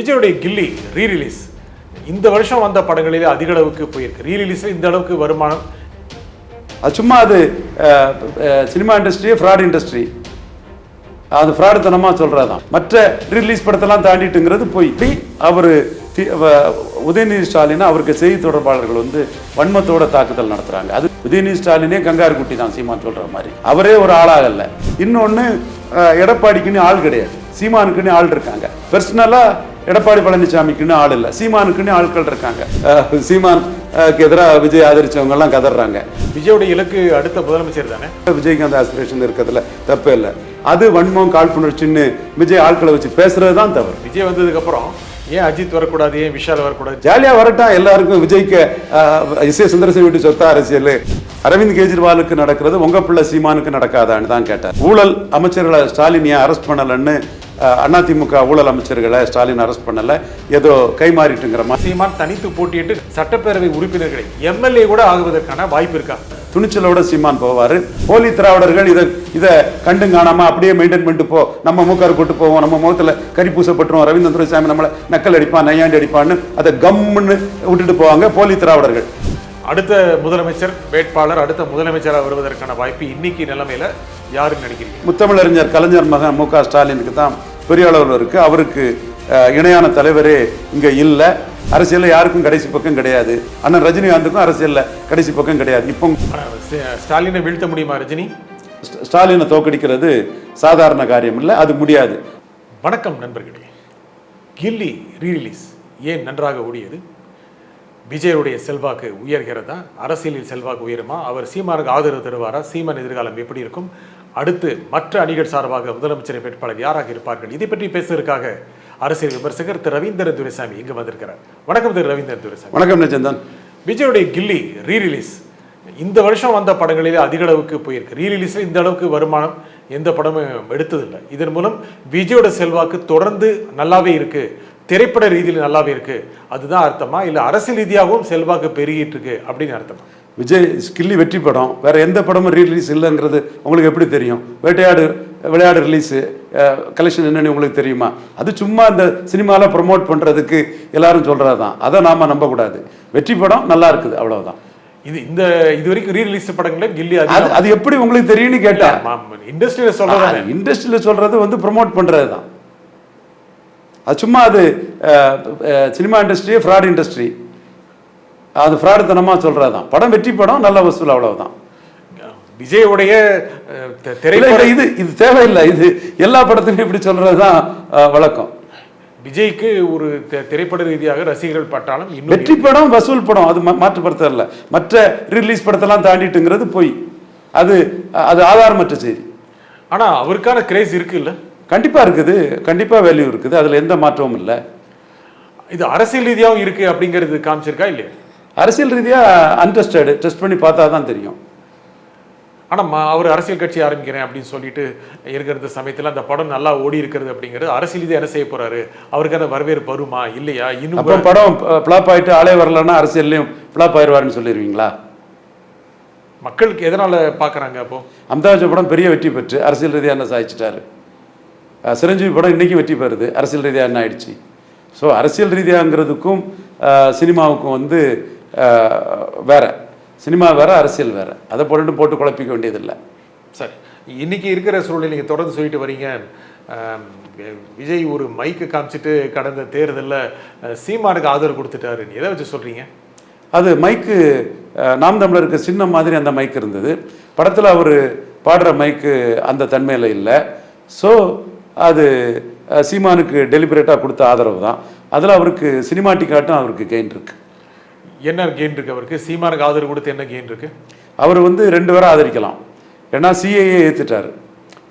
விஜயுடைய கில்லி re release இந்த வருஷம் வந்த படங்களிலே அதிக அளவுக்கு போயிருக்கு. ரீ ரிலீஸ்ல இந்த அளவுக்கு வருமானம்? அது சும்மா அது சினிமா இண்டஸ்ட்ரி ஃப்ராட் இண்டஸ்ட்ரி அது ஃப்ராடுத்தனமாக சொல்கிறதான் மற்ற ரிலீஸ் படத்தெல்லாம் தாண்டிட்டுங்கிறது போய் அவர் உதயநிதி ஸ்டாலின் அவருக்கு செய்தி தொடர்பாளர்கள் வந்து வன்மத்தோட தாக்குதல் நடத்துகிறாங்க அது உதயநிதி ஸ்டாலினே கங்காரு குட்டி தான் சீமான் சொல்கிற மாதிரி. அவரே ஒரு ஆளாகல இன்னொன்று எடப்பாடிக்குன்னு ஆள் கிடையாது. சீமானுக்குன்னு ஆள் இருக்காங்க. பர்சனலாக எடப்பாடி பழனிசாமிக்குன்னு ஆள் இல்லை. சீமானுக்குன்னு ஆட்கள் இருக்காங்க. சீமான் எதிராக விஜய் ஆதரிச்சவங்க எல்லாம் கதறாங்க விஜயோடைய இலக்கு அடுத்த முதலமைச்சர் தானே? விஜய்காந்த் ஆஸ்பிரேஷன் இருக்கிறதுல தப்பே இல்லை. அது வன்மம் காழ்ப்புணர்ச்சின்னு விஜய் ஆட்களை வச்சு பேசுறது தான் தவறு. விஜய் வந்ததுக்கு அப்புறம் ஏன் அஜித் வரக்கூடாது ஏன் விஷால் வரக்கூடாது? ஜாலியா வரட்டும் எல்லாருக்கும் விஜய்க்கு இசை சுந்தரசி வீட்டு சொத்தா அரசியல். அரவிந்த் கெஜ்ரிவாலுக்கு நடக்கிறது உங்க பிள்ளை சீமானுக்கு நடக்காதான்னு தான் கேட்டார் ஊழல் அமைச்சர்களை ஸ்டாலின் ஏன் அரெஸ்ட் பண்ணலன்னு அதிமுக ஊழல் அமைச்சர்களை ஸ்டாலின் அரெஸ்ட் பண்ணல. ஏதோ கைமாறிட்டுங்கிற மாதிரி. சீமான் தனித்து போட்டியிட்டு சட்டப்பேரவை உறுப்பினர்களை எம்எல்ஏ கூட ஆகுவதற்கான வாய்ப்பு இருக்கா? துணிச்சலோட சீமான் போவாரு. போலி திராவிடர்கள் இதை இதை கண்டும் காணாம அப்படியே மெயின்டைன் பண்ணிட்டு போ. நம்ம மூக்கார் போட்டு போவோம். நம்ம முகத்துல கறி பூசப்பட்டுரும். ரவீந்திர துரைசாமி நம்மளை நக்கல் அடிப்பான் நையாண்டி அடிப்பான்னு அதை கம்முன்னு விட்டுட்டு போவாங்க போலி திராவிடர்கள். அடுத்த முதலமைச்சர் வேட்பாளர் அடுத்த முதலமைச்சராக வருவதற்கான வாய்ப்பு இன்னைக்கு நிலைமையில யாருன்னு நினைக்கிறீங்க? முத்தமிழறிஞர் கலைஞர் மகன் மு க ஸ்டாலினுக்கு தான் பெரிய அளவில் இருக்கு. அவருக்கு இணையான தலைவரே இங்க இல்லை. அரசியல்ல யாருக்கும் கடைசி பக்கம் கிடையாது. அண்ணன் ரஜினிகாந்துக்கும் அரசியல்ல கடைசி பக்கம் கிடையாது. இப்போ ஸ்டாலினை வீழ்த்த முடியுமா ரஜினி? ஸ்ட- ஸ்டாலினை தோக்கடிக்கிறது சாதாரண காரியம் இல்லை அது முடியாது. வணக்கம் நண்பர்களே. கில்லி ரீரிலீஸ் ஏன் நன்றாக ஓடியது? விஜயருடைய செல்வாக்கு உயர்கிறதா? அரசியலில் செல்வாக்கு உயருமா? அவர் சீமானுக்கு ஆதரவு தருவாரா? சீமான் எதிர்காலம் எப்படி இருக்கும்? அடுத்து மற்ற அணிகள் சார்பாக முதலமைச்சர் வேட்பாளர் யாராக இருப்பார்கள்? இதை பற்றி பேசுவதற்காக அரசியல் விமர்சகர் திரு ரவீந்திரன் துரைசாமி இங்கு வந்திருக்கிறார். வணக்கம் திரு ரவீந்திரன் துரைசாமி. வணக்கம் நிச்சந்தன் விஜயோடைய கில்லி ரீ ரிலீஸ் இந்த வருஷம் வந்த படங்களிலே அதிக அளவுக்கு போயிருக்கு. ரீ ரிலீஸில் இந்த அளவுக்கு வருமானம் எந்த படமும் எடுத்ததில்லை. இதன் மூலம் விஜயோட செல்வாக்கு தொடர்ந்து நல்லாவே இருக்கு. திரைப்பட ரீதியில் நல்லாவே இருக்கு. அதுதான் அர்த்தமா? இல்லை அரசியல் ரீதியாகவும் செல்வாக்கு பெருகிட்டு இருக்கு அப்படின்னு அர்த்தமா? விஜய் ஸ்கில்லி வெற்றி படம். வேற எந்த படமும் ரீலீஸ் இல்லைங்கிறது உங்களுக்கு எப்படி தெரியும்? வேட்டையாடு விளையாடு ரிலீஸு கலெக்ஷன் என்னன்னு உங்களுக்கு தெரியுமா? அது சும்மா இந்த சினிமாவில் ப்ரொமோட் பண்ணுறதுக்கு எல்லாரும் சொல்கிறது தான் அதை நாம் நம்பக்கூடாது. வெற்றி படம் நல்லா இருக்குது அவ்வளவுதான். இது இந்த இது வரைக்கும் ரீ ரிலீஸ் படங்களே கில்லி அது அது எப்படி உங்களுக்கு தெரியும்னு கேட்டேன் இண்டஸ்ட்ரியில சொல்றதானே இண்டஸ்ட்ரியில் சொல்கிறது வந்து ப்ரொமோட் பண்ணுறது தான் அது சும்மா அது சினிமா இண்டஸ்ட்ரி ஃப்ராட் இண்டஸ்ட்ரி அது ஃப்ராடுத்தனமாக சொல்கிறது தான் படம் வெற்றி படம் நல்ல வசூல் அவ்வளவுதான். விஜயோடைய திரைப்பட இது இது தேவையில்லை. இது எல்லா படத்துலையும் இப்படி சொல்றது தான் வழக்கம். விஜய்க்கு ஒரு திரைப்பட ரீதியாக ரசிகர்கள் பட்டாலும் வெற்றி படம் வசூல் படம் அது மாற்றுப்படுத்த இல்லை மற்ற ரிலீஸ் படத்தெல்லாம் தாண்டிட்டுங்கிறது போய். அது அது ஆதாரமற்ற செய்தி. ஆனா அவருக்கான கிரேஸ் இருக்கு இல்ல கண்டிப்பா இருக்குது. கண்டிப்பா வேல்யூ இருக்குது. அதுல எந்த மாற்றமும் இல்லை. இது அரசியல் ரீதியாகவும் இருக்கு அப்படிங்கிறது காமிச்சிருக்கா இல்லையா? அரசியல் ரீதியா அன்டெஸ்டட் டெஸ்ட் பண்ணி பார்த்தா தான் தெரியும். ஆனா ம- அவர் அரசியல் கட்சி ஆரம்பிக்கிறேன் அப்படின்னு சொல்லிட்டு இருக்கிற சமயத்துல அந்த படம் நல்லா ஓடி இருக்கிறது அப்படிங்கிறது அரசியல் ரீதியா என்ன செய்ய போறாரு? அவருக்கான வரவேற்பு வருமா? இல்லையா? இன்னும் படம் ஃப்ளாப் ஆயிட்டு ஆளே வரலன்னா அரசியல்லையும் ஃப்ளாப் ஆயிடுவாருன்னு சொல்லிடுவீங்களா மக்களுக்கு எதனால பாக்குறாங்க அப்போ? அமிதாப் படம் பெரிய வெற்றி பெற்று அரசியல் ரீதியாக என்ன சாதிச்சிட்டாரு? சிரஞ்சீவி படம் இன்றைக்கும் வெற்றி பெறுது. அரசியல் ரீதியாக என்ன ஆயிடுச்சு? ஸோ அரசியல் ரீதியாங்கிறதுக்கும் சினிமாவுக்கும் வந்து வேற. சினிமா வேற அரசியல் வேற. அதை போட்டு போட்டு குழப்பிக்க வேண்டியதில்லை. சரி. இன்னைக்கு இருக்கிற சூழ்நிலை நீங்க தொடர்ந்து சொல்லிட்டு வரீங்க. விஜய் ஒரு மைக்கு காமிச்சிட்டு கடந்த தேர்தல்ல சீமானுக்கு ஆதரவு கொடுத்துட்டாருன்னு எதை வச்சு சொல்றீங்க? அது மைக்கு நாம் தமிழருக்கு சின்ன மாதிரி அந்த மைக் இருந்தது. படத்தில் அவர் பாடுற மைக்கு அந்த தன்மையில் இல்லை. ஸோ அது சீமானுக்கு டெலிபரேட்டாக கொடுத்த ஆதரவு தான். அதில் அவருக்கு சினிமாட்டிக்காட்டும் அவருக்கு கெயின் இருக்கு. என்ன கெயின் இருக்கு அவருக்கு? சீமானுக்கு ஆதரவு கொடுத்து என்ன கெயின் இருக்கு? அவர் வந்து ரெண்டு பேரை ஆதரிக்கலாம். ஏன்னா சிஏஏ எதிர்த்துட்டார்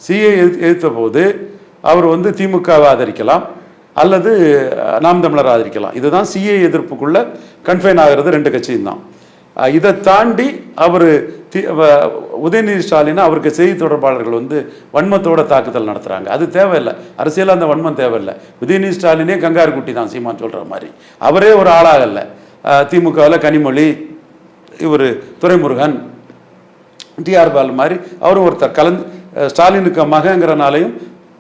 சிஏ எதிர்த்த போது அவர் வந்து திமுகவை ஆதரிக்கலாம். அல்லது நாம் தமிழர் ஆதரிக்கலாம். இதுதான் சிஏ எதிர்ப்புக்குள்ள கன்ஃபைன் ஆகிறது ரெண்டு கட்சியும் தான். இதை தாண்டி அவர் தி வ- உதயநிதி ஸ்டாலின் அவருக்கு செய்தி தொடர்பாளர்கள் வந்து வன்மத்தோட தாக்குதல் நடத்துகிறாங்க அது தேவையில்லை. அரசியலில் அந்த வன்மம் தேவையில்லை. உதயநிதி ஸ்டாலினே கங்காரு குட்டி தான் சீமான் சொல்கிற மாதிரி. அவரே ஒரு ஆளாகலை திமுகவில் கனிமொழி இவர் துரைமுருகன் டிஆர் பால் மாதிரி அவரும் ஒருத்தர் கலந்து ஸ்டாலினுக்கு மகங்கிறனாலையும்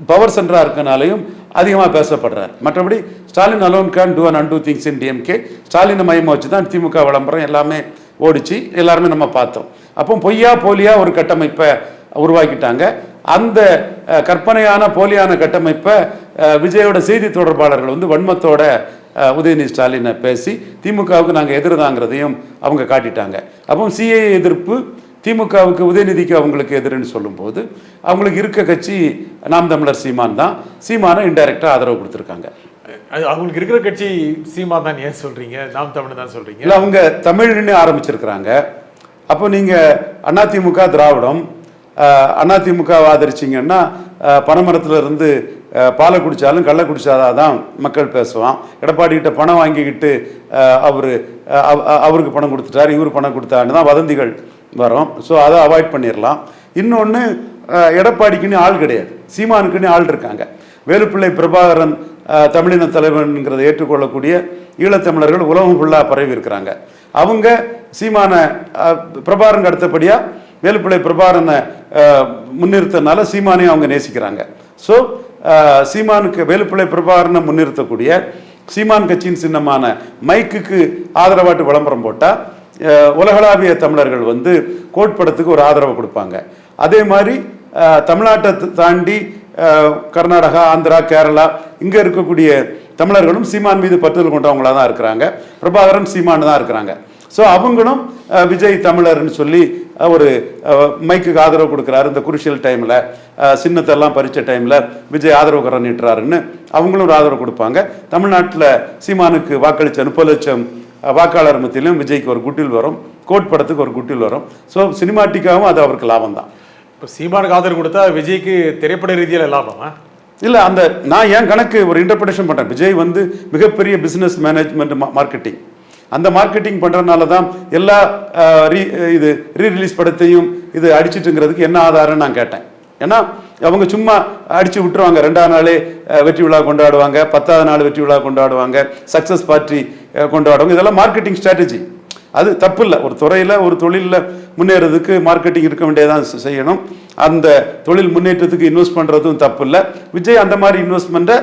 பவர் சென்டராக இருக்கனாலையும் அதிகமாக பேசப்படுறார். மற்றபடி Stalin alone can do and do things in DMK ஸ்டாலினை மையமாக வச்சு தான் திமுக விளம்பரம் எல்லாமே ஓடிச்சு எல்லாருமே நம்ம பார்த்தோம். அப்போ பொய்யா போலியாக ஒரு கட்டமைப்பை உருவாக்கிட்டாங்க. அந்த கற்பனையான போலியான கட்டமைப்பை விஜயோட செய்தி தொடர்பாளர்கள் வந்து வன்மத்தோட உதயநிதி ஸ்டாலினை பேசி திமுகவுக்கு நாங்கள் எதிர்தாங்கிறதையும் அவங்க காட்டிட்டாங்க. அப்போ சிஏ எதிர்ப்பு திமுகவுக்கு உதயநிதிக்கு அவங்களுக்கு எதிர்ன்னு சொல்லும்போது அவங்களுக்கு இருக்க கட்சி நாம் தமிழர் சீமான் தான். சீமானை இன்டைரக்டாக ஆதரவு கொடுத்துருக்காங்க. அது அவங்களுக்கு இருக்கிற கட்சி சீமா தான் ஏன் சொல்றீங்க? நாம் தமிழ் தான் சொல்றீங்க? இல்லை அவங்க தமிழ்னு ஆரம்பிச்சிருக்கிறாங்க. அப்போ நீங்கள் அதிமுக திராவிடம் அதிமுகவை ஆதரிச்சிங்கன்னா பனைமரத்தில் இருந்து பாலை குடித்தாலும் கள்ள குடிச்சாதான் தான் மக்கள் பேசுவான் எடப்பாடி கிட்ட பணம் வாங்கிக்கிட்டு அவர் அவருக்கு பணம் கொடுத்துட்டார் இவர் பணம் கொடுத்தாருன்னு தான் வதந்திகள் வரும். ஸோ அதை அவாய்ட் பண்ணிடலாம் இன்னொன்று எடப்பாடிக்குன்னு ஆள் கிடையாது. சீமானுக்குன்னு ஆள் இருக்காங்க. வேலுப்பிள்ளை பிரபாகரன் தமிழின தலைவன்கிறத ஏற்றுக்கொள்ளக்கூடிய ஈழத்தமிழர்கள் உலகம் ஃபுல்லாக பரவி இருக்கிறாங்க. அவங்க சீமான பிரபாகரன் அடுத்தபடியாக வேலுப்பிள்ளை பிரபாகரனை முன்னிறுத்தனால சீமானையும் அவங்க நேசிக்கிறாங்க. ஸோ சீமானுக்கு வேலுப்பிள்ளை பிரபாகரனை முன்னிறுத்தக்கூடிய சீமான் கட்சியின் சின்னமான மைக்குக்கு ஆதரவாட்டு விளம்பரம் போட்டால் உலகளாவிய தமிழர்கள் வந்து கோட்படத்துக்கு ஒரு ஆதரவு கொடுப்பாங்க. அதே மாதிரி தமிழ்நாட்டை தாண்டி கர்நாடகா ஆந்திரா கேரளா இங்கே இருக்கக்கூடிய தமிழர்களும் சீமான் மீது பற்றுதல் கொண்டவங்களாக தான் இருக்கிறாங்க. பிரபாகரன் சீமான் தான் இருக்கிறாங்க. ஸோ அவங்களும் விஜய் தமிழர்னு சொல்லி ஒரு மைக்குக்கு ஆதரவு கொடுக்குறாரு. இந்த குருஷியல் டைமில் சின்னத்தெல்லாம் பறிச்ச டைமில் விஜய் ஆதரவு கரம் நீட்டுறாருன்னு அவங்களும் ஒரு ஆதரவு கொடுப்பாங்க. தமிழ்நாட்டில் சீமானுக்கு வாக்களித்த முப்பது லட்சம் வாக்காளர் மத்தியிலும் விஜய்க்கு ஒரு குட்டில் வரும். கோட் படத்துக்கு ஒரு குட்டில் வரும். ஸோ சினிமாட்டிக்காகவும் அது அவருக்கு லாபம் தான். இப்போ சீமானுக்கு ஆதரவு கொடுத்தா விஜய்க்கு திரைப்பட ரீதியில் லாபமா? இல்லை அந்த நான் என் கணக்கு ஒரு இன்டர்பிரேஷன் பண்ணுறேன் விஜய் வந்து மிகப்பெரிய பிஸ்னஸ் மேனேஜ்மெண்ட் மார்க்கெட்டிங் அந்த மார்க்கெட்டிங் பண்ணுறதுனால தான் எல்லா ரீ இது ரீ ரிலீஸ் படத்தையும் இது அடிச்சிட்டுங்கிறதுக்கு என்ன ஆதாரம்னு நான் கேட்டேன். ஏன்னா அவங்க சும்மா அடித்து விட்டுருவாங்க. ரெண்டாவது நாளே வெற்றி விழா கொண்டாடுவாங்க. பத்தாவது நாள் வெற்றி விழா கொண்டாடுவாங்க. சக்ஸஸ் பார்ட்டி கொண்டாடுவாங்க. இதெல்லாம் மார்க்கெட்டிங் ஸ்ட்ராட்டஜி அது தப்பு இல்லை. ஒரு துறையில் ஒரு தொழிலில் முன்னேறதுக்கு மார்க்கெட்டிங் இருக்க வேண்டியதான் செய்யணும். அந்த தொழில் முன்னேற்றத்துக்கு இன்வெஸ்ட் பண்ணுறதும் தப்பு இல்லை விஜய் அந்த மாதிரி இன்வெஸ்ட்மெண்ட்டை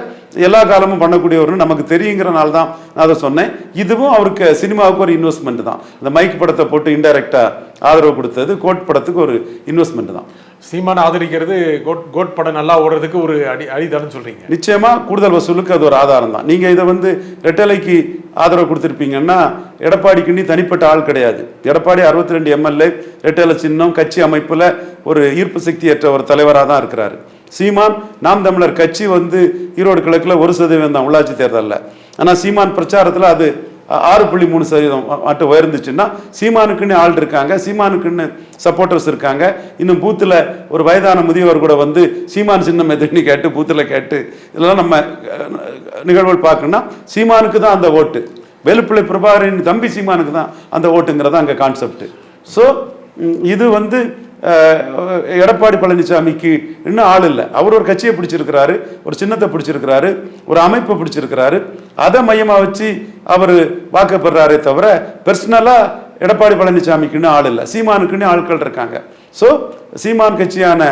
எல்லா காலமும் பண்ணக்கூடியவர்னு நமக்கு தெரியுங்கிறனால தான் நான் அதை சொன்னேன். இதுவும் அவருக்கு சினிமாவுக்கு ஒரு இன்வெஸ்ட்மெண்ட் தான். இந்த மைக் படத்தை போட்டு இன்டைரக்டாக ஆதரவு கொடுத்தது கோட் படத்துக்கு ஒரு இன்வெஸ்ட்மெண்ட் தான். சீமானை ஆதரிக்கிறது கோட் கோட் படம் நல்லா ஓடுறதுக்கு ஒரு அடி அடித்தளம் சொல்றீங்க. நிச்சயமா கூடுதல் வசூலுக்கு அது ஒரு ஆதாரம் தான். நீங்க இதை வந்து ரெட்டலைக்கு ஆதரவு கொடுத்துருப்பீங்கன்னா எடப்பாடிக்கு நீ தனிப்பட்ட ஆள் கிடையாது. எடப்பாடி அறுபத்தி ரெண்டு எம்எல்ஏ ரெட்டலை சின்னம் கட்சி அமைப்புல ஒரு ஈர்ப்பு சக்தி ஏற்ற ஒரு தலைவராக தான் இருக்கிறாரு. சீமான் நாம் தமிழர் கட்சி வந்து ஈரோடு கிழக்குல ஒரு சதவீதம் தான் உள்ளாட்சி தேர்தலில். ஆனால் சீமான் பிரச்சாரத்தில் அது ஆறு புள்ளி மூணு சதவீதம் மட்டும் உயர்ந்துச்சுன்னா சீமானுக்குன்னு ஆள் இருக்காங்க சீமானுக்குன்னு சப்போர்ட்டர்ஸ் இருக்காங்க. இன்னும் பூத்தில் ஒரு வயதான முதியவர் கூட வந்து சீமான் சின்னம் எதுன்னு கேட்டு பூத்தில் கேட்டு இதெல்லாம் நம்ம நிகழ்வுகள் பார்க்கணும்னா சீமானுக்கு தான் அந்த ஓட்டு. வேலுப்பிள்ளை பிரபாகரின் தம்பி சீமானுக்கு தான் அந்த ஓட்டுங்கிறதா அங்கே கான்செப்ட் ஸோ இது வந்து எடப்பாடி பழனிசாமிக்கு இன்னும் ஆள் இல்லை. அவர் ஒரு கட்சியை பிடிச்சிருக்கிறாரு ஒரு சின்னத்தை பிடிச்சிருக்கிறாரு ஒரு அமைப்பை பிடிச்சிருக்கிறாரு. அதை மையமாக வச்சு அவர் வாக்கப்படுறாரே தவிர பர்சனலாக எடப்பாடி பழனிசாமிக்குன்னு ஆள் இல்லை. சீமானுக்குன்னு ஆட்கள் இருக்காங்க. ஸோ சீமான் கட்சியான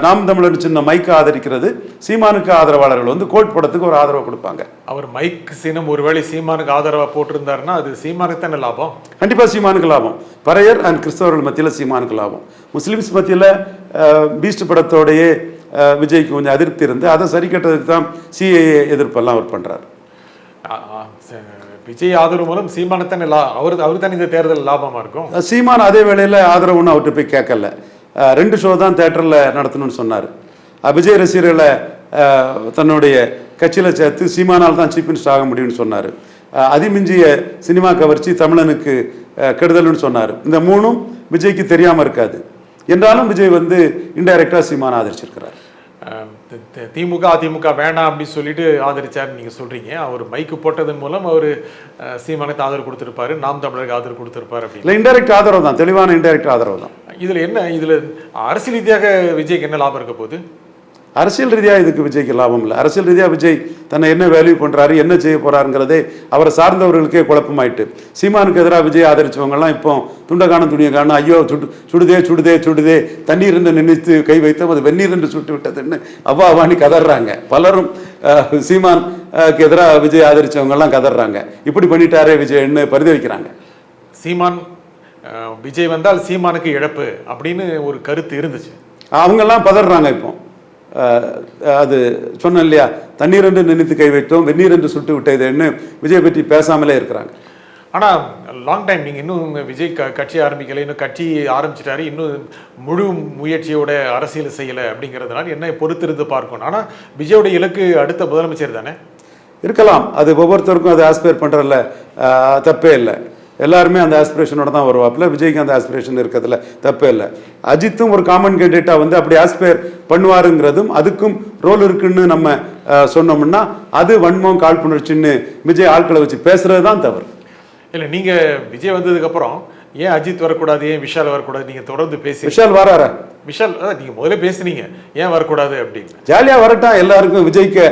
நாம் தமிழர் சின்ன மைக்கு ஆதரிக்கிறது. சீமானுக்கு ஆதரவாளர்கள் வந்து கோட் படத்துக்கு ஒரு ஆதரவு கொடுப்பாங்க. அவர் மைக் சின்னம் ஒருவேளை சீமானுக்கு ஆதரவா போட்டிருந்தாருன்னா அது சீமானுக்கு தானே லாபம்? கண்டிப்பா சீமானுக்கு லாபம். பறையர் அண்ட் கிறிஸ்தவர்கள் மத்தியில் சீமானுக்கு லாபம். முஸ்லிம்ஸ் மத்தியில் பீஸ்ட் படத்தோடையே விஜய்க்கு கொஞ்சம் அதிருப்தி இருந்து அதை சரி கட்டுறதுக்கு தான் சிஏஏ எதிர்ப்பெல்லாம் அவர் ச- விஜய் ஆதரவு மூலம் சீமானுக்கு தானே லா அவர் அவருக்கு தானே இந்த தேர்தல் லாபமா இருக்கும்? சீமான் அதே வேளையில் ஆதரவுன்னு அவர்கிட்ட போய் கேட்கல. ரெண்டு ஷோ தான் தேட்டரில் நடத்தணும்னு சொன்னார். விஜய் ரசிகர்களை தன்னுடைய கட்சியில் சேர்த்து சீமானால் தான் சீஃப் மினிஸ்டர் ஆக முடியும்னு சொன்னார். அதிமிஞ்சிய சினிமா கவர்ச்சி தமிழனுக்கு கெடுதல்னு சொன்னார். இந்த மூணும் விஜய்க்கு தெரியாமல் இருக்காது. என்றாலும் விஜய் வந்து இன்டைரக்டாக சீமானை ஆதரிச்சிருக்கிறார். திமுக அதிமுக வேணாம் அப்படின்னு சொல்லிட்டு ஆதரிச்சாருன்னு நீங்க சொல்றீங்க. அவர் மைக்கு போட்டதன் மூலம் அவர் சீமானுக்கு ஆதரவு கொடுத்திருப்பாரு. நாம் தமிழருக்கு ஆதரவு கொடுத்திருப்பாரு அப்படின்னு. இன்டைரக்ட் ஆதரவு தான் தெளிவான இன்டைரக்ட் ஆதரவு தான் இதுல என்ன? இதுல அரசியல் ரீதியாக விஜய்க்கு என்ன லாபம் இருக்க போகுது? அரசியல் ரீதியாக இதுக்கு விஜய்க்கு லாபம் இல்லை. அரசியல் ரீதியாக விஜய் தன்னை என்ன வேல்யூ பண்ணுறாரு என்ன செய்ய போறாருங்கிறதே அவரை சார்ந்தவர்களுக்கே குழப்பமாயிட்டு. சீமானுக்கு எதிராக விஜய் ஆதரிச்சவங்கலாம் இப்போ துண்டை காணும் துணியை காணும் ஐயோ சுடு சுடுதே சுடுதே சுடுதே தண்ணீர் என்று நினைத்து கை வைத்தோம் அது வெந்நீர் என்று சுட்டு விட்டதுன்னு அவ்வா அவ்வானி கதறாங்க பலரும் அஹ், சீமான் அஹ், க்கு எதிராக விஜய் ஆதரிச்சவங்கெல்லாம் கதறாங்க இப்படி பண்ணிட்டாரே விஜய்ன்னு பரிதி வைக்கிறாங்க சீமான் விஜய் வந்தால் சீமானுக்கு இழப்பு அப்படின்னு ஒரு கருத்து இருந்துச்சு. அவங்கெல்லாம் பதறாங்க இப்போ. அது சொன்னேன் இல்லையா தண்ணீர் என்று நினைத்து கை வைத்தோம் வெந்நீர் என்று சுட்டு விட்டதுன்னு விஜய் பற்றி பேசாமலே இருக்கிறாங்க. ஆனா லாங் டைம் நீங்க இன்னும் விஜய் க கட்சி ஆரம்பிக்கல இன்னும் கட்சி ஆரம்பிச்சிட்டாரு இன்னும் முழு முயற்சியோட அரசியல் செய்யல அப்படிங்கிறதுனால என்ன பொறுத்திருந்து பார்க்கணும். ஆனா விஜயோட இலக்கு அடுத்த முதலமைச்சர் தானே? இருக்கலாம். அது ஒவ்வொருத்தருக்கும் அது ஆஸ்பயர் பண்ணுறதுல தப்பே இல்லை. எல்லாருமே அந்த ஆஸ்பிரேஷனோட தான் வருவாப்பில். விஜய்க்கு அந்த ஆஸ்பிரேஷன் இருக்கிறதுல தப்பே இல்லை. அஜித்தும் ஒரு காமன் கேண்டிடேட்டாக வந்து அப்படி ஆஸ்பயர் பண்ணுவாருங்கிறதும் அதுக்கும் ரோல் இருக்குன்னு நம்ம சொன்னோம்னா அது வன்மம் காழ்ப்புணர்ச்சின்னு விஜய் ஆட்களை வச்சு பேசுறது தான் தவறு. இல்லை நீங்கள் விஜய் வந்ததுக்கப்புறம் ஏன் அஜித் வரக்கூடாது? ஏன் விஷால் வரக்கூடாது? நீங்க தொடர்ந்து பேசி விஷால் வராரா? விஷால் அதான் நீங்க முதல்ல பேசுனீங்க. ஏன் வரக்கூடாது அப்படின்னு. ஜாலியாக வரட்டான் எல்லாருக்கும் விஜய்க்கு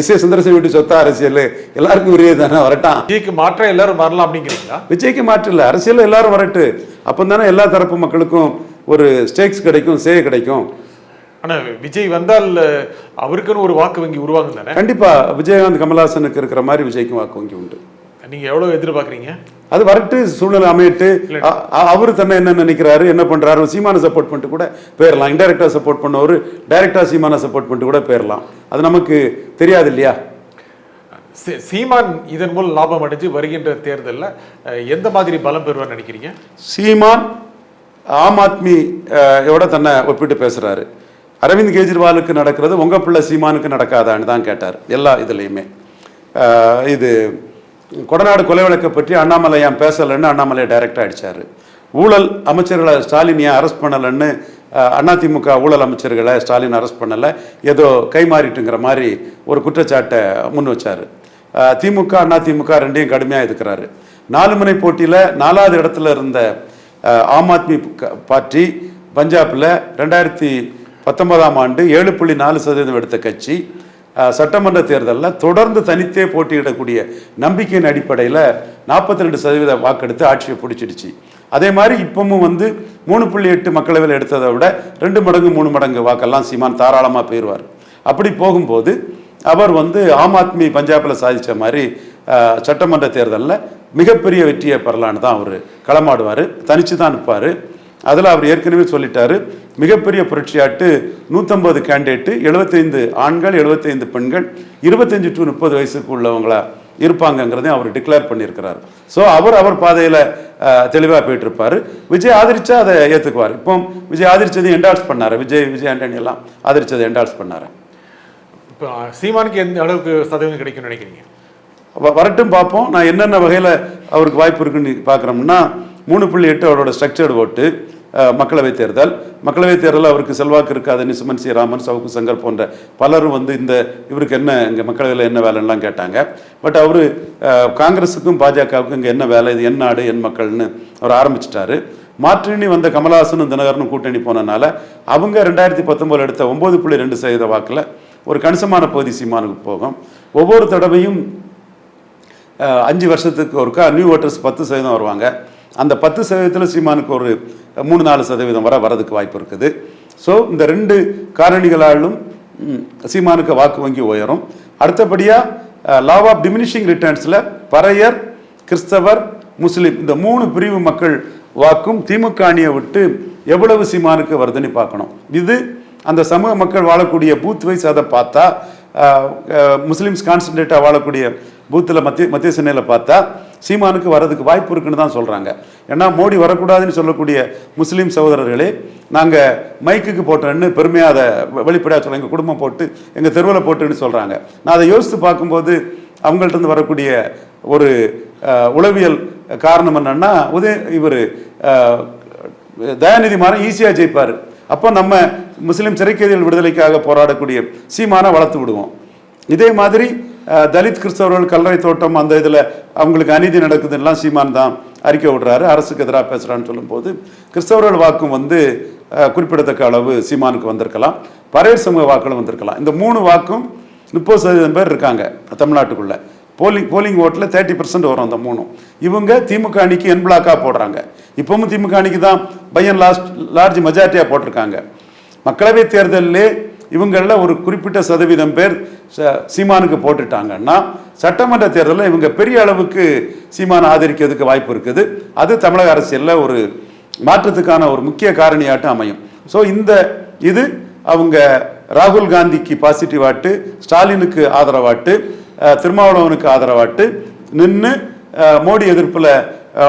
இசை சுந்தரசன் வீட்டு சொத்தா அரசியல். எல்லாருக்கும் உரிய தானே வரட்டான் விஜய்க்கு மாற்றம் எல்லாரும் வரலாம் அப்படிங்கிறீங்களா? விஜய்க்கு மாற்று இல்லை. அரசியல் எல்லாரும் வரட்டு. அப்போ தானே எல்லா தரப்பு மக்களுக்கும் ஒரு ஸ்டேக்ஸ் கிடைக்கும் சே கிடைக்கும். ஆனா விஜய் வந்தால் அவருக்குன்னு ஒரு வாக்கு வங்கி உருவாகும் தானே? கண்டிப்பா. விஜயகாந்த் கமல்ஹாசனுக்கு இருக்கிற மாதிரி விஜய்க்கும் வாக்கு வங்கி உண்டு. நீங்க எவ்வளவு எதிர்பார்க்கறீங்க? அது வரட்டு சூழ்நிலை அமையட்டு அவரு தன்னை என்ன நினைக்கிறாரு என்ன பண்றாரு சீமான சப்போர்ட் பண்ணிட்டு கூட போயிடலாம் இன்டெரக்டா சப்போர்ட் பண்ணவர் டைரக்டா சீமான சப்போர்ட் பண்ணிட்டு கூட போயிடலாம் அது நமக்கு தெரியாது இல்லையா? சீமான் இதன் மூலம் லாபம் அடைஞ்சு வருகின்ற தேர்தல்ல எந்த மாதிரி பலம் பெறுவார்னு நினைக்கிறீங்க? சீமான் ஆம் ஆத்மி அஹ், யோட தன்னை ஒப்பிட்டு பேசுறாரு. அரவிந்த் கெஜ்ரிவாலுக்கு நடக்கிறது உங்க பிள்ளை சீமானுக்கு நடக்காதான்னு தான் கேட்டார் எல்லா இதுலேயுமே. இது கொடநாடு கொலை வழக்கை பற்றி அண்ணாமலை ஏன் பேசலைன்னு அண்ணாமலை டைரக்டாக அடிச்சாரு. ஊழல் அமைச்சர்களை ஸ்டாலின் ஏன் அரெஸ்ட் பண்ணலைன்னு அண்ணா அதிமுக ஊழல் அமைச்சர்களை ஸ்டாலின் அரெஸ்ட் பண்ணலை ஏதோ கைமாறிட்டுங்கிற மாதிரி ஒரு குற்றச்சாட்டை முன் வைச்சார். திமுக அண்ணா திமுக அதிமுக ரெண்டையும் கடுமையாக எதுக்குறாரு நாலு முனை போட்டியில் நாலாவது இடத்துல இருந்த ஆம் ஆத்மி க- பார்ட்டி பஞ்சாபில் ரெண்டாயிரத்தி பத்தொன்பதாம் ஆண்டு ஏழு புள்ளி நாலு சதவீதம் எடுத்த கட்சி சட்டமன்ற தேர்தலில் தொடர்ந்து தனித்தே போட்டியிடக்கூடிய நம்பிக்கையின் அடிப்படையில் நாற்பத்தி ரெண்டு சதவீத வாக்கெடுத்து ஆட்சியை பிடிச்சிடுச்சு. அதே மாதிரி இப்பவும் வந்து மூணு புள்ளி எட்டு மக்களவையில் எடுத்ததை விட ரெண்டு மடங்கு மூணு மடங்கு வாக்கெல்லாம் சீமான் தாராளமாக போயிடுவார். அப்படி போகும்போது அவர் வந்து ஆம் ஆத்மி பஞ்சாபில் சாதித்த மாதிரி சட்டமன்ற தேர்தலில் மிகப்பெரிய வெற்றியை பெறலான்னு தான் அவர் களமாடுவார். தனிச்சு தான் நிற்பார். அதில் அவர் ஏற்கனவே சொல்லிட்டாரு மிகப்பெரிய புரட்சியாட்டு நூற்றம்பது கேண்டிடேட்டு எழுபத்தைந்து ஆண்கள் எழுபத்தைந்து பெண்கள் இருபத்தஞ்சு டு முப்பது வயசுக்கு உள்ளவங்களா இருப்பாங்கங்கிறதையும் அவர் டிக்ளேர் பண்ணியிருக்கிறார். ஸோ அவர் அவர் பாதையில் தெளிவாக போயிட்டு இருப்பாரு விஜய் ஆதரிச்சா அதை ஏற்றுக்குவார் இப்போ விஜய் ஆதரிச்சதை என்டால்ஸ் பண்ணாரு? விஜய் விஜய் ஆண்டனி எல்லாம் ஆதரிச்சதை என்டால்ஸ் பண்ணாரு? இப்போ சீமானுக்கு எந்த அளவுக்கு சதவீதம் கிடைக்கும்னு நினைக்கிறீங்க? வரட்டும் பார்ப்போம். நான் என்னென்ன வகையில் அவருக்கு வாய்ப்பு இருக்குன்னு பார்க்குறோம்னா மூணு புள்ளி எட்டு அவரோட ஸ்ட்ரக்சர்டு ஓட்டு மக்களவைத் தேர்தல். மக்களவைத் தேர்தலில் அவருக்கு செல்வாக்கு இருக்காதுன்னு சுமன் சி. ராமன் சவுக்கு சங்கர் போன்ற பலரும் வந்து இந்த இவருக்கு என்ன இங்கே மக்களவையில் என்ன வேலைன்னெலாம் கேட்டாங்க. பட் அவர் காங்கிரஸுக்கும் பாஜகவுக்கும் இங்கே என்ன வேலை? இது என் நாடு என் மக்கள்னு அவர் ஆரம்பிச்சிட்டாரு. மாற்றினி வந்த கமலஹாசனும் தினகரனும் கூட்டணி போனனால அவங்க ரெண்டாயிரத்தி பத்தொம்போது எடுத்த ஒம்பது புள்ளி ரெண்டு சதவீத வாக்கில் ஒரு கணிசமான பகுதி சீமானுக்கு போகும். ஒவ்வொரு தடவையும் அஞ்சு வருஷத்துக்கு ஒருக்கா நியூ ஓட்டர்ஸ் பத்து சதவீதம் வருவாங்க. அந்த பத்து சதவீதத்தில் சீமானுக்கு ஒரு மூணு நாலு சதவீதம் வர வரதுக்கு வாய்ப்பு இருக்குது. ஸோ இந்த ரெண்டு காரணிகளாலும் சீமானுக்கு வாக்கு வங்கி உயரும். அடுத்தபடியாக லாவ் ஆஃப் டிமினிஷிங் ரிட்டர்ன்ஸில் பறையர் கிறிஸ்தவர் முஸ்லீம் இந்த மூணு பிரிவு மக்கள் வாக்கும் திமுக அணியை விட்டு எவ்வளவு சீமானுக்கு வருதுன்னு பார்க்கணும். இது அந்த சமூக மக்கள் வாழக்கூடிய பூத் வைஸ் அதை பார்த்தா முஸ்லீம்ஸ் கான்சன்ட்ரேட்டாக வாழக்கூடிய பூத்தில் மத்திய மத்திய சென்னையில் பார்த்தா சீமானுக்கு வரதுக்கு வாய்ப்பு இருக்குன்னு தான் சொல்கிறாங்க ஏன்னா மோடி வரக்கூடாதுன்னு சொல்லக்கூடிய முஸ்லீம் சகோதரர்களே நாங்கள் மைக்குக்கு போட்டோன்னு பெருமையாக அதை வெளிப்படையாக சொல்ல எங்கள் குடும்பம் போட்டு எங்கள் தெருவில் போட்டுன்னு சொல்கிறாங்க நான் அதை யோசித்து பார்க்கும்போது அவங்கள்ட்ட இருந்து வரக்கூடிய ஒரு உளவியல் காரணம் என்னன்னா உதய இவர் தயாநிதி மாறன் ஈஸியாக ஜெயிப்பார். அப்போ நம்ம முஸ்லீம் சிறைக்கைதிகள் விடுதலைக்காக போராடக்கூடிய சீமானை வளர்த்து விடுவோம். இதே மாதிரி தலித் கிறிஸ்தவர்கள் கல்லறை தோட்டம் அந்த இதில் அவங்களுக்கு அநீதி நடக்குதுன்னெலாம் சீமான் தான் அறிக்கை விடுறாரு. அரசுக்கு எதிராக பேசுகிறான்னு சொல்லும்போது கிறிஸ்தவர்கள் வாக்கும் வந்து குறிப்பிடத்தக்க அளவு சீமானுக்கு வந்திருக்கலாம். பரையர் சமூக வாக்குகளும் வந்திருக்கலாம். இந்த மூணு வாக்கும் முப்பது சதவீதம் பேர் இருக்காங்க தமிழ்நாட்டுக்குள்ளே. போலிங் போலிங் ஓட்டில் தேர்ட்டி பர்சன்ட் வரும் அந்த மூணும். இவங்க திமுக அணிக்கு என் பிளாக்காக போடுறாங்க. இப்போவும் திமுக அணிக்கு தான் பையன் லாஸ்ட் லார்ஜ் மெஜாரிட்டியாக போட்டிருக்காங்க. மக்களவைத் தேர்தலிலே இவங்களில் ஒரு குறிப்பிட்ட சதவீதம் பேர் ச- சீமானுக்கு போட்டுட்டாங்கன்னா சட்டமன்ற தேர்தலில் இவங்க பெரிய அளவுக்கு சீமானை ஆதரிக்கிறதுக்கு வாய்ப்பு இருக்குது. அது தமிழக அரசியலில் ஒரு மாற்றத்துக்கான ஒரு முக்கிய காரணியாட்டம் அமையும். ஸோ இந்த இது அவங்க ராகுல் காந்திக்கு பாசிட்டிவ் ஆட்டு ஸ்டாலினுக்கு ஆதரவாட்டு திருமாவளவனுக்கு ஆதரவாட்டு நின்று மோடி எதிர்ப்பில்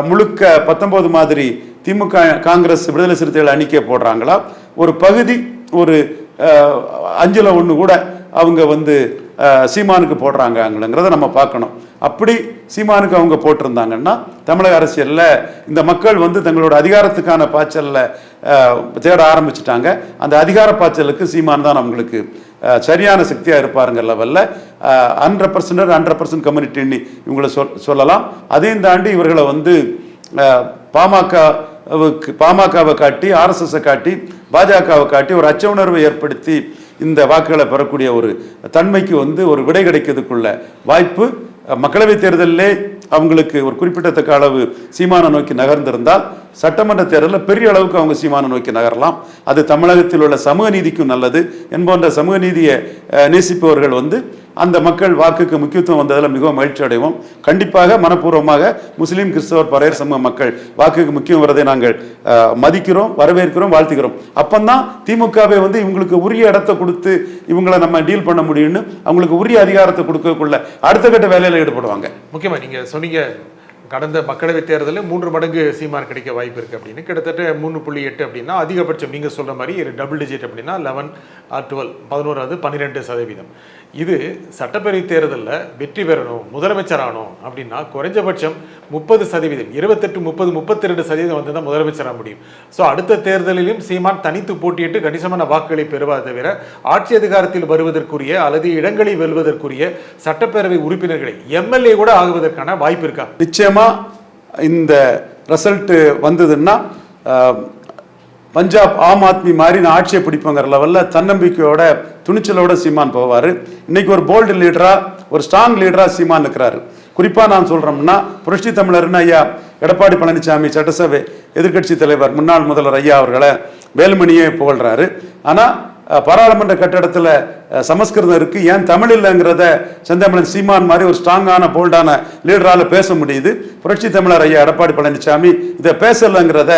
முழுக்க பத்தொம்போது மாதிரி திமுக காங்கிரஸ் விடுதலை சிறுத்தைகள் அணிக்க போடுறாங்களா? ஒரு பகுதி ஒரு அஞ்சில் ஒன்று கூட அவங்க வந்து சீமானுக்கு சீமானுக்கு போடுறாங்கங்கிறத நம்ம பார்க்கணும். அப்படி சீமானுக்கு அவங்க போட்டிருந்தாங்கன்னா தமிழக அரசியலில் இந்த மக்கள் வந்து தங்களோட அதிகாரத்துக்கான பாய்ச்சலில் தேட ஆரம்பிச்சிட்டாங்க. அந்த அதிகார பாய்ச்சலுக்கு சீமான் தான் அவங்களுக்கு சரியான சக்தியாக இருப்பாருங்க லெவலில் ஹண்ட்ரட் பர்சன்ட் ஹண்ட்ரட் பர்சன்ட் கம்யூனிட்டின்னு இவங்களை சொல் சொல்லலாம். அதையும் தாண்டி இவர்களை வந்து பாமக பாமகவை காட்டி ஆர்எஸ்எஸ்ஸை காட்டி பாஜகவை காட்டி ஒரு அச்ச உணர்வை ஏற்படுத்தி இந்த வாக்குகளை பெறக்கூடிய ஒரு தன்மைக்கு வந்து ஒரு விடை கிடைக்கிறதுக்குள்ள வாய்ப்பு மக்களவைத் தேர்தலிலே அவங்களுக்கு ஒரு குறிப்பிடத்தக்க அளவு சீமானை நோக்கி நகர்ந்திருந்தால் சட்டமன்ற தேர்தலில் பெரிய அளவுக்கு அவங்க சீமான நோக்கி நகரலாம். அது தமிழகத்தில் உள்ள சமூக நீதிக்கும் நல்லது. என்போன்ற சமூக நீதியை நேசிப்பவர்கள் வந்து அந்த மக்கள் வாக்குக்கு முக்கியத்துவம் வந்ததில் மிகவும் மகிழ்ச்சி அடைவோம். கண்டிப்பாக மனப்பூர்வமாக முஸ்லீம் கிறிஸ்தவர் பரையர் சமூக மக்கள் வாக்குக்கு முக்கியம் வரதை நாங்கள் மதிக்கிறோம் வரவேற்கிறோம் வாழ்த்துகிறோம். அப்பந்தான் திமுகவை வந்து இவங்களுக்கு உரிய இடத்தை கொடுத்து இவங்களை நம்ம டீல் பண்ண முடியும்னு அவங்களுக்கு உரிய அதிகாரத்தை கொடுக்கக்குள்ள அடுத்த கட்ட வேலையில் ஈடுபடுவாங்க. முக்கியமாக நீங்கள் சொன்னீங்க கடந்த மக்களவைத் தேர்தலில் மூன்று மடங்கு சீமான் கிடைக்க வாய்ப்பு இருக்குது அப்படின்னு. கிட்டத்தட்ட மூணு புள்ளி எட்டு அப்படின்னா அதிகபட்சம் நீங்கள் சொல்கிற மாதிரி ஒரு டபுள் டிஜிட் அப்படின்னா லெவன் ஆர் டுவெல் பதினோராவது பன்னிரெண்டு சதவீதம். இது சட்டப்பேரவை தேர்தலில் வெற்றி பெறணும் முதலமைச்சர் அப்படின்னா குறைஞ்சபட்சம் முப்பது சதவீதம் இருபத்தெட்டு முப்பது முப்பத்தி ரெண்டு சதவீதம் வந்து தான் முதலமைச்சராக முடியும். ஸோ அடுத்த தேர்தலிலும் சீமான் தனித்து போட்டியிட்டு கணிசமான வாக்குகளை பெறுவார் தவிர ஆட்சி அதிகாரத்தில் வருவதற்குரிய அல்லது இடங்களை வெல்வதற்குரிய சட்டப்பேரவை உறுப்பினர்களை எம்எல்ஏ கூட ஆகுவதற்கான வாய்ப்பு இருக்கா? நிச்சயமாக இந்த ரிசல்ட்டு வந்ததுன்னா பஞ்சாப் ஆம் ஆத்மி மாதிரி நான் ஆட்சியை பிடிப்போங்கிற லெவலில் தன்னம்பிக்கையோட துணிச்சலோட சீமான் போவார். இன்னைக்கு ஒரு போல்டு லீடரா ஒரு ஸ்ட்ராங் லீடரா சீமான் இருக்கிறாரு குறிப்பாக நான் சொல்கிறோம்னா புரட்சி தமிழர்னு ஐயா எடப்பாடி பழனிசாமி சட்டசபை எதிர்க்கட்சி தலைவர் முன்னாள் முதல்வர் ஐயா அவர்களை வேலுமணியே புகழ்றாரு. ஆனால் பாராளுமன்ற கட்டடத்தில் சமஸ்கிருதம் இருக்கு. ஏன் தமிழ் இல்லைங்கிறத செந்தமிழன் சீமான் மாதிரி ஒரு ஸ்ட்ராங்கான போல்டான லீடரால் பேச முடியுது. புரட்சி தமிழர் ஐயா எடப்பாடி பழனிசாமி இதை பேசலைங்கிறத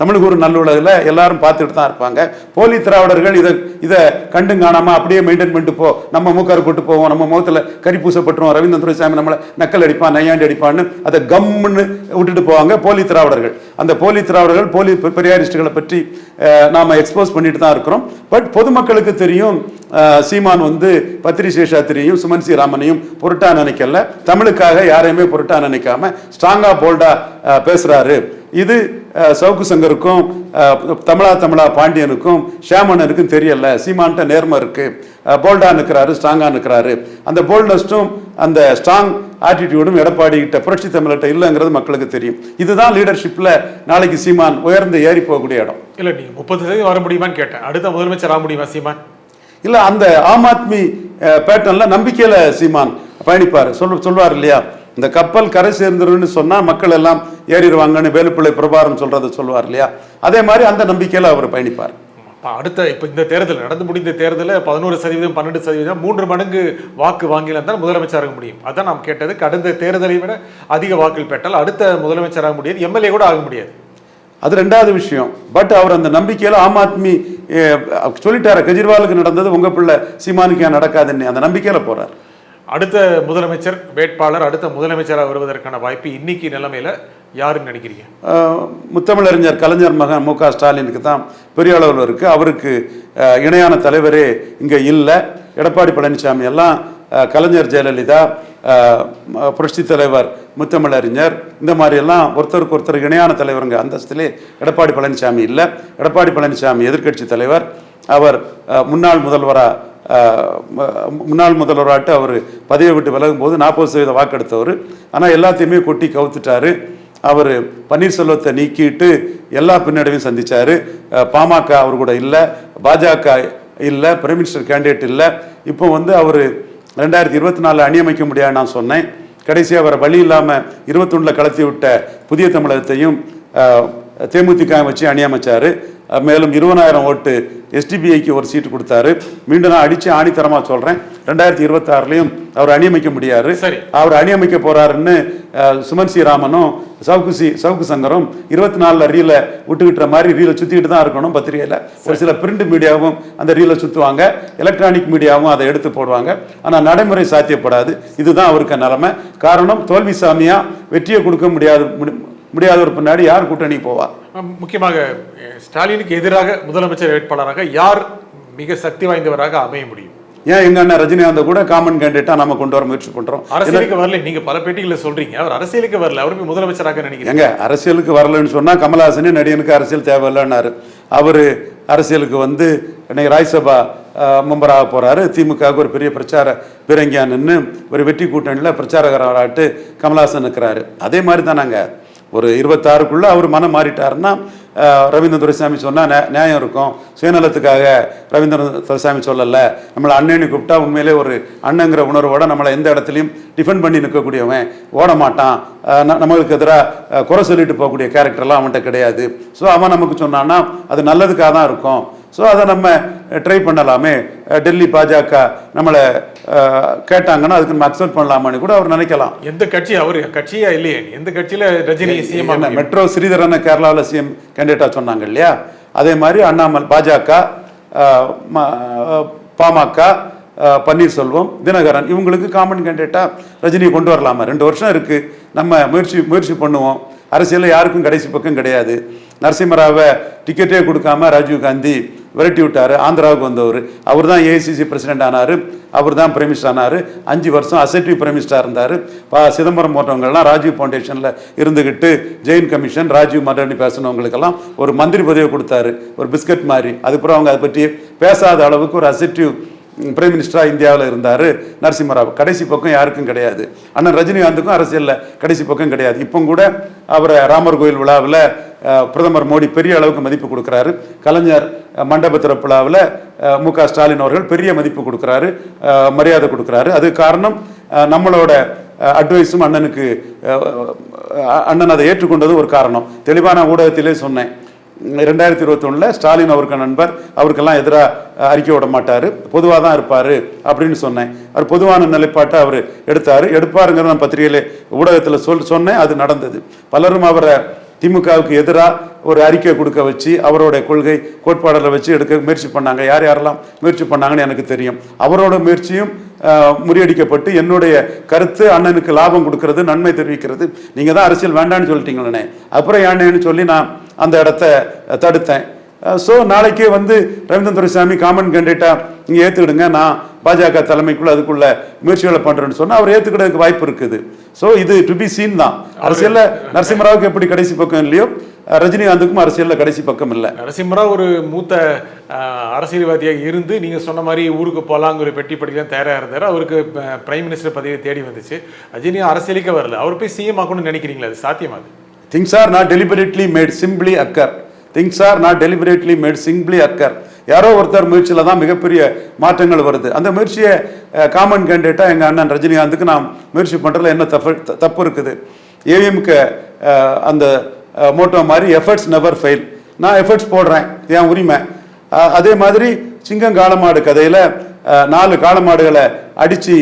தமிழ் ஒரு நல்லுலகில் எல்லாரும் பார்த்துட்டு தான் இருப்பாங்க. போலி திராவிடர்கள் இதை இதை கண்டு காணாம அப்படியே மெயின்டைன் பண்ணிட்டு போ நம்ம மூக்கார் போட்டு போவோம் நம்ம முகத்தில் கறி பூசப்பட்டுருவோம் ரவீந்திர துரைசாமி நம்மளை நக்கல் அடிப்பான் நையாண்டி அடிப்பான்னு அதை கம்முன்னு விட்டுட்டு போவாங்க போலி திராவிடர்கள். அந்த போலி திராவிடர்கள் போலி பெரியாரிஸ்டுகளை பற்றி நாம் எக்ஸ்போஸ் பண்ணிட்டு தான் இருக்கிறோம். பட் பொதுமக்களுக்கு தெரியும் சீமான் வந்து பத்ரி சேஷாத்திரியையும் சுமன் சி ராமனையும் பொருட்டா நினைக்கல. தமிழுக்காக யாரையுமே பொருட்டா நினைக்காம ஸ்ட்ராங்கா போல்டா பேசுகிறாரு பேசுறாரு. இது சவுக்கு சங்கருக்கும் தமிழா தமிழா பாண்டியனுக்கும் ஷியாமணனுக்கும் தெரியல. சீமான்ட்ட நேர்மை இருக்கு. போல்டா நிற்கிறாரு ஸ்ட்ராங்கா நிற்கிறாரு அந்த போல்ட்னஸ்டும் அந்த ஸ்ட்ராங் ஆட்டிடியூடும் எடப்பாடி கிட்ட புரட்சி தமிழ்கிட்ட இல்லைங்கிறது மக்களுக்கு தெரியும். இதுதான் லீடர்ஷிப்ல நாளைக்கு சீமான் உயர்ந்து ஏறி போகக்கூடிய இடம். இல்லை நீங்க முப்பது சதவீதம் வர முடியுமான்னு கேட்டேன். அடுத்த முதலமைச்சர் ஆக முடியுமா சீமான்? இல்ல அந்த ஆம் ஆத்மி பேட்டர்ன்ல நம்பிக்கையில சீமான் பயணிப்பார். சொல் சொல்வார் இல்லையா? இந்த கப்பல் கரை சேர்ந்துருன்னு சொன்னா மக்கள் எல்லாம் ஏறிடுவாங்கன்னு வேலுப்பிள்ளை பிரபாரம் சொல்றதை சொல்வார் இல்லையா? அதே மாதிரி அந்த நம்பிக்கையில அவர் பயணிப்பார். அடுத்த இப்போ இந்த தேர்தல் நடந்து முடிந்த தேர்தலில் பதினோரு சதவீதம் பன்னெண்டு சதவீதம் மூன்று மடங்கு வாக்கு வாங்கினால் தான் முதலமைச்சராக முடியும். அதான் நாம் கேட்டது. கடந்த தேர்தலை விட அதிக வாக்குகள் பெற்றால் அடுத்த முதலமைச்சராக முடியாது எம்எல்ஏ கூட ஆக முடியாது. அது ரெண்டாவது விஷயம். பட் அவர் அந்த நம்பிக்கையில ஆம் ஆத்மி சொல்லிட்டாரு கெஜ்ரிவாலுக்கு நடந்தது உங்க பிள்ளை சீமானுக்கு ஏன் நடக்காதுன்னு. அந்த நம்பிக்கையில போறார். அடுத்த முதலமைச்சர் வேட்பாளர் அடுத்த முதலமைச்சராக வருவதற்கான வாய்ப்பு இன்னைக்கு நிலைமையில யாருன்னு நினைக்கிறீங்க? முத்தமிழறிஞர் கலைஞர் மகன் மு க ஸ்டாலினுக்கு தான் பெரிய அளவில் இருக்கு. அவருக்கு இணையான தலைவரே இங்க இல்லை. எடப்பாடி பழனிசாமி எல்லாம் கலைஞர் ஜெயலலிதா புரட்சி தலைவர் முத்தமிழறிஞர் இந்த மாதிரியெல்லாம் ஒருத்தருக்கு ஒருத்தர் இணையான தலைவருங்க. அந்தஸ்திலே எடப்பாடி பழனிசாமி இல்லை. எடப்பாடி பழனிசாமி எதிர்க்கட்சி தலைவர். அவர் முன்னாள் முதல்வராக முன்னாள் முதல்வராட்டு அவர் பதவியை விட்டு விலகும் போது நாற்பது சதவீத வாக்கெடுத்தவர். ஆனால் எல்லாத்தையுமே கொட்டி கவுத்துட்டார். அவர் பன்னீர்செல்வத்தை நீக்கிட்டு எல்லா பின்னடைவையும் சந்தித்தார் பாமக அவர் கூட இல்லை பாஜக இல்லை பிரைம் மினிஸ்டர் கேண்டிடேட் இல்லை. இப்போ வந்து அவர் ரெண்டாயிரத்தி இருபத்தி நாலில் அணியமைக்க முடியாது நான் சொன்னேன். கடைசியாக அவரை வழி இல்லாமல் இருபத்தொன்னில் கலத்தி விட்ட புதிய தமிழகத்தையும் தேமுதிக வச்சு அணியமைச்சார். மேலும் இருபதாயிரம் ஓட்டு எஸ்டிபிஐக்கு ஒரு சீட்டு கொடுத்தாரு. மீண்டும் நான் அடித்து ஆணித்தரமாக சொல்கிறேன் ரெண்டாயிரத்தி இருபத்தாறுலையும் அவர் அணியமைக்க முடியாது. சரி. அவர் அணியமைக்க போறாருன்னு அஹ், சுமன் சி ராமனும் சவுக்கு சி சவுக்கு சங்கரும் இருபத்தி நாலில் ரீலை விட்டுக்கிட்ட மாதிரி ரீலை சுற்றிக்கிட்டு தான் இருக்கணும் பத்திரிகையில். ஒரு சில பிரிண்ட் மீடியாவும் அந்த ரீலை சுற்றுவாங்க எலக்ட்ரானிக் மீடியாவும் அதை எடுத்து போடுவாங்க. ஆனால் நடைமுறை சாத்தியப்படாது. இதுதான் அவருக்கு நிலைமை. காரணம் தோல்வி சாமியா வெற்றியை கொடுக்க முடியாது முடி- முடியாதவர் பின்னாடி யார் கூட்டணி போவா? அஹ் முக்கியமாக ஸ்டாலினுக்கு எதிராக முதலமைச்சர் வேட்பாளராக யார் மிக சக்தி வாய்ந்தவராக அமைய முடியும்? ஏன் எங்க அண்ணன் ரஜினிகாந்த் கூட காமன் கேண்டிடேட்டா நம்ம கொண்டு வர முயற்சி பண்றோம்? அரசியலுக்கு வரல நீங்க பல பேட்டிகளை சொல்றீங்க. அவர் அரசியலுக்கு வரல அவருக்கு முதலமைச்சராக நினைக்கிறேன் எங்க அரசியலுக்கு வரலன்னு சொன்னா கமலஹாசனே நடிகனுக்கு அரசியல் தேவையில்லைன்னாரு. அவர் அரசியலுக்கு வந்து இன்னைக்கு ராஜ்சபா மெம்பராக போறாரு. திமுகவுக்கு ஒரு பெரிய பிரச்சார பீரங்கியா நின்று ஒரு வெற்றி கூட்டணியில் பிரச்சாரகராட்டு கமலஹாசன் இருக்கிறாரு அதே மாதிரி தானாங்க. ஒரு இருபத்தாறுக்குள்ளே அவர் மனம் மாறிட்டாருன்னா ரவீந்திர துரைசாமி சொன்னால் நியாயம் இருக்கும். சுயநலத்துக்காக ரவீந்திர துரைசாமி சொல்லலை. நம்மளை அண்ணன்னு கூப்பிட்டா உண்மையிலே ஒரு அண்ணங்கிற உணர்வோட நம்மளை எந்த இடத்துலையும் டிஃபெண்ட் பண்ணி நிற்கக்கூடியவன் ஓட மாட்டான். நம்மளுக்கு எதிராக குறை சொல்லிட்டு போகக்கூடிய கேரக்டர்லாம் அவன்கிட்ட கிடையாது. ஸோ அவன் நமக்கு சொன்னான்னா அது நல்லதுக்காக தான் இருக்கும். ஸோ அதை நம்ம ட்ரை பண்ணலாமே. அஹ், டெல்லி பாஜக நம்மளை அஹ், கேட்டாங்கன்னா அதுக்கு நம்ம அக்செப்ட் பண்ணலாமான்னு கூட அவர் நினைக்கலாம். எந்த கட்சி அவர் கட்சியா இல்லையே? எந்த கட்சியில ரஜினி சிஎம் மெட்ரோ ஸ்ரீதரனை கேரளாவில் சிஎம் கேண்டிடேட்டாக சொன்னாங்க இல்லையா? அதே மாதிரி அண்ணாமல் பாஜக பாமக பன்னீர்செல்வம் தினகரன் இவங்களுக்கு காமன் கேண்டிடேட்டாக ரஜினியை கொண்டு வரலாமா? ரெண்டு வருஷம் இருக்கு. நம்ம முயற்சி முயற்சி பண்ணுவோம். அரசியலில் யாருக்கும் கடைசி பக்கம் கிடையாது. நரசிம்மராவை டிக்கெட்டே கொடுக்காம ராஜீவ் காந்தி விரட்டி விட்டார். ஆந்திராவுக்கு வந்தவர். அவர் தான் ஏஐசிசி பிரசிடென்ட் ஆனார். அவர் தான் பிரைம் ஆனார். அஞ்சு வருஷம் அசெட்டிவ் பிரமிஸ்டாக இருந்தார். பா சிதம்பரம் போன்றவங்கள்லாம் ராஜீவ் ஃபவுண்டேஷனில் இருந்துக்கிட்டு ஜெயின் கமிஷன் ராஜீவ் மரணி பேசினவங்களுக்கெல்லாம் ஒரு மந்திரி பதவியை கொடுத்தாரு. ஒரு பிஸ்கட் மாதிரி. அதுக்கப்புறம் அவங்க அதை பற்றி பேசாத அளவுக்கு ஒரு அசெட்டிவ் பிரைம் மினிஸ்டராக இந்தியாவில் இருந்தார். நரசிம்மராவ். கடைசி பக்கம் யாருக்கும் கிடையாது. அண்ணன் ரஜினிகாந்துக்கும் அரசியலில் கடைசி பக்கம் கிடையாது. இப்போ கூட அவரை ராமர் கோயில் விழாவில் பிரதமர் மோடி பெரிய அளவுக்கு மதிப்பு கொடுக்குறாரு. கலைஞர் மண்டப திறப்புழாவில் மு க ஸ்டாலின் அவர்கள் பெரிய மதிப்பு கொடுக்குறாரு. மரியாதை கொடுக்குறாரு. அது காரணம் நம்மளோட அட்வைஸும் அண்ணனுக்கு அண்ணன் அதை ஏற்றுக்கொண்டது ஒரு காரணம். தெளிவான ஊடகத்திலே சொன்னேன். ரெண்டாயிரத்தி இருபத்தொன்னில் ஸ்டாலின் அவருக்கு நண்பர் அவருக்கெல்லாம் எதிராக அறிக்கை விட மாட்டார். பொதுவாக தான் இருப்பார் அப்படின்னு சொன்னேன். அவர் பொதுவான நிலைப்பாட்டை அவர் எடுத்தார். எடுப்பாருங்கிற நான் பத்திரிகையில் ஊடகத்தில் சொல் சொன்னேன். அது நடந்தது. பலரும் அவரை திமுகவுக்கு எதிராக ஒரு அறிக்கை கொடுக்க வச்சு அவரோட கொள்கை கோட்பாடுகளை வச்சு எடுக்க முயற்சி பண்ணாங்க. யார் யாரெல்லாம் முயற்சி பண்ணாங்கன்னு எனக்கு தெரியும். அவரோட முயற்சியும் முறியடிக்கப்பட்டு என்னுடைய கருத்து அண்ணனுக்கு லாபம் கொடுக்கறது நன்மை தெரிவிக்கிறது. நீங்கள் தான் அரசியல் வேண்டான்னு சொல்லிட்டீங்களே. அப்புறம் ஏன்னு சொல்லி நான் அந்த இடத்த தடுத்தேன். ஸோ நாளைக்கே வந்து ரவீந்திரன் துரைசாமி காமன் கேண்டிடேட்டா நீங்கள் ஏற்றுக்கிடுங்க நான் பாஜக தலைமைக்குள்ள அதுக்குள்ள முயற்சிகளை பண்ணுறேன்னு சொன்னால் அவர் ஏற்றுக்கிடறதுக்கு வாய்ப்பு இருக்குது. ஸோ இது டு பி சீன் தான். அரசியலில் நரசிம்மராவுக்கு எப்படி கடைசி பக்கம் இல்லையோ ரஜினிகாந்துக்கும் அரசியலில் கடைசி பக்கம் இல்லை. நரசிம்மராவ் ஒரு மூத்த அரசியல்வாதியாக இருந்து நீங்க சொன்ன மாதிரி ஊருக்கு போலாங்க ஒரு பெட்டி படிக்கலாம் தயாராக இருந்தார். அவருக்கு பிரைம் மினிஸ்டர் பதவி தேடி வந்துச்சு. ரஜினி அரசியலுக்கே வரல. அவர் போய் சிஎம் ஆகணும்னு நினைக்கிறீங்களா? அது சாத்தியமா அது? Things are not deliberately made simply occur things are not deliberately made simply occur யாரோ ஒருத்தர் முயற்சியில் தான் மிகப்பெரிய மாற்றங்கள் வருது. அந்த முயற்சியை காமன் கேண்டிடேட்டாக எங்கள் அண்ணன் ரஜினிகாந்துக்கு நான் முயற்சி பண்ணுறதுல என்ன தப்பு தப்பு இருக்குது? ஏவிஎம்க்கு அந்த மோட்டோ மாதிரி எஃபர்ட்ஸ் நெவர் ஃபெயில் நான் எஃபர்ட்ஸ் போடுறேன். என் உரிமை. அதே மாதிரி சிங்கம் காளமாடு கதையில் நாலு காளமாடுகளை அடித்து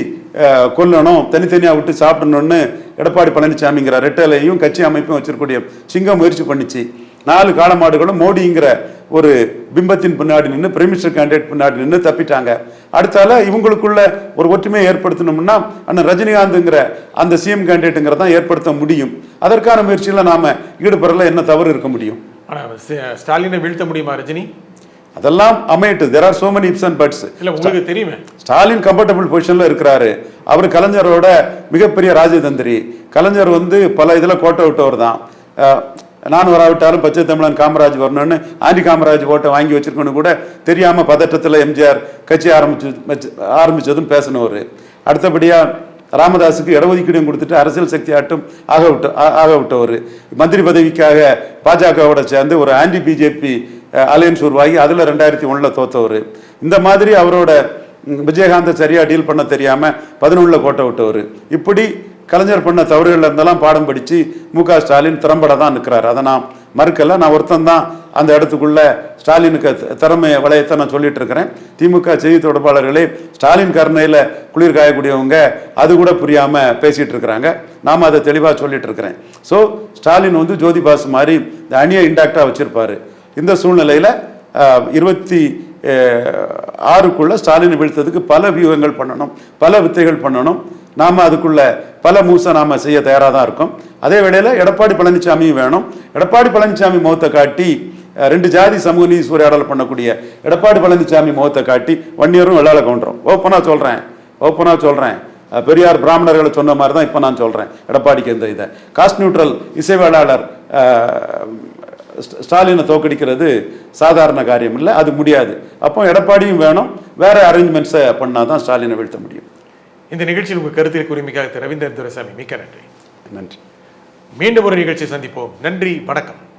கொல்லணும் தனித்தனியாக விட்டு சாப்பிடணும்னு எடப்பாடி பழனிசாமிங்கிற ரெட்டலையும் கட்சி அமைப்பும் வச்சிருக்கக்கூடிய சிங்கம் முயற்சி பண்ணிச்சு. நாலு காலமாடுகளும் மோடிங்கிற ஒரு பிம்பத்தின் பின்னாடி நின்று பிரைம் மினிஸ்டர் கேண்டிடேட் பின்னாடி நின்று தப்பிட்டாங்க. அடுத்தால இவங்களுக்குள்ள ஒரு ஒற்றுமையை ஏற்படுத்தணும்னா அண்ணன் ரஜினிகாந்துங்கிற அந்த சிஎம் கேண்டிடேட்டுங்கிறத தான் ஏற்படுத்த முடியும். அதற்கான முயற்சியில் நாம ஈடுபடல என்ன தவறு இருக்க முடியும்? ஆனால் ஸ்டாலினை வீழ்த்த முடியுமா ரஜினி? அதெல்லாம் அமையட்டு there are so many ifs and buts இல்ல உங்களுக்கு தெரியுமே. ஸ்டாலின் கம்ஃபர்டபுள் பொசிஷன்ல இருக்கிறாரு. அவர் கலைஞரோட மிகப்பெரிய ராஜதந்திரி. கலைஞர் வந்து பல இதுல கோட்டை விட்டவர் தான். நான் வராவிட்டாலும் பச்சை தமிழன் காமராஜ் வரணும்னு ஆண்டி காமராஜ் ஓட்டை வாங்கி வச்சிருக்கணும் கூட தெரியாம பதட்டத்துல எம்ஜிஆர் கட்சி ஆரம்பிச்சு ஆரம்பிச்சதும் பேசினவர். அடுத்தபடியா ராமதாஸுக்கு இடஒதுக்கீடும் கொடுத்துட்டு அரசியல் சக்தி ஆட்டும் ஆக விட்ட ஆக விட்டவர். மந்திரி பதவிக்காக பாஜகவோட சேர்ந்து ஒரு ஆன்டி பிஜேபி அலையன்ஸ் உருவாகி அதில் ரெண்டாயிரத்தி ஒன்றில் தோத்தவர். இந்த மாதிரி அவரோட விஜயகாந்தை சரியாக டீல் பண்ண தெரியாமல் பதினொன்றில் கோட்டை விட்டவர். இப்படி கலைஞர் பண்ண தவறுகள் இருந்தெல்லாம் பாடம் படித்து மு க ஸ்டாலின் திறம்பட தான் நிற்கிறார் அதை நான் மறுக்கல. நான் ஒருத்தன் தான் அந்த இடத்துக்குள்ள ஸ்டாலினுக்கு திறமை வளையத்தை நான் சொல்லிட்டு இருக்கிறேன். திமுக செய்தி தொடர்பாளர்களே ஸ்டாலின் கருணையில் குளிர் காயக்கூடியவங்க அது கூட புரியாமல் பேசிகிட்டு இருக்கிறாங்க. நாம அதை தெளிவாக சொல்லிட்டு இருக்கிறேன். ஸோ ஸ்டாலின் வந்து ஜோதிபாஸ் மாதிரி இந்த அணியை இன்டாக்டாக வச்சுருப்பாரு. இந்த சூழ்நிலையில் இருபத்தி ஆறுக்குள்ளே ஸ்டாலினை வீழ்த்ததுக்கு பல வியூகங்கள் பண்ணணும் பல வித்தைகள் பண்ணணும். நாம் அதுக்குள்ள பல மூசை நாம் செய்ய தயாராக தான் இருக்கோம். அதே வேளையில் எடப்பாடி பழனிசாமியும் வேணும். எடப்பாடி பழனிசாமி முகத்தை காட்டி ரெண்டு ஜாதி சமூக நீதி சூறையாடல் பண்ணக்கூடிய எடப்பாடி பழனிசாமி முகத்தை காட்டி வன்னியரும் வெள்ளாள கவுண்டரும். ஓப்பனாக சொல்கிறேன் ஓப்பனாக சொல்கிறேன் பெரியார் பிராமணர்களை சொன்ன மாதிரி தான் இப்போ நான் சொல்கிறேன் எடப்பாடிக்கு இந்த இதை. காஸ்ட் நியூட்ரல் இசைவேளாளர் வேளாளர் ஸ்டாலினை தோக்கடிக்கிறது சாதாரண காரியம் இல்லை அது முடியாது. அப்போ எடப்பாடியும் வேணும் வேற அரேஞ்ச்மெண்ட்ஸை பண்ணால் தான் ஸ்டாலினை வீழ்த்த முடியும். இந்த நிகழ்ச்சியில் உங்கள் கருத்தில் குறிமிக்காக திரு ரவீந்திரன் துரைசாமி மிக்க நன்றி. நன்றி. மீண்டும் ஒரு நிகழ்ச்சி சந்திப்போம். நன்றி வணக்கம்.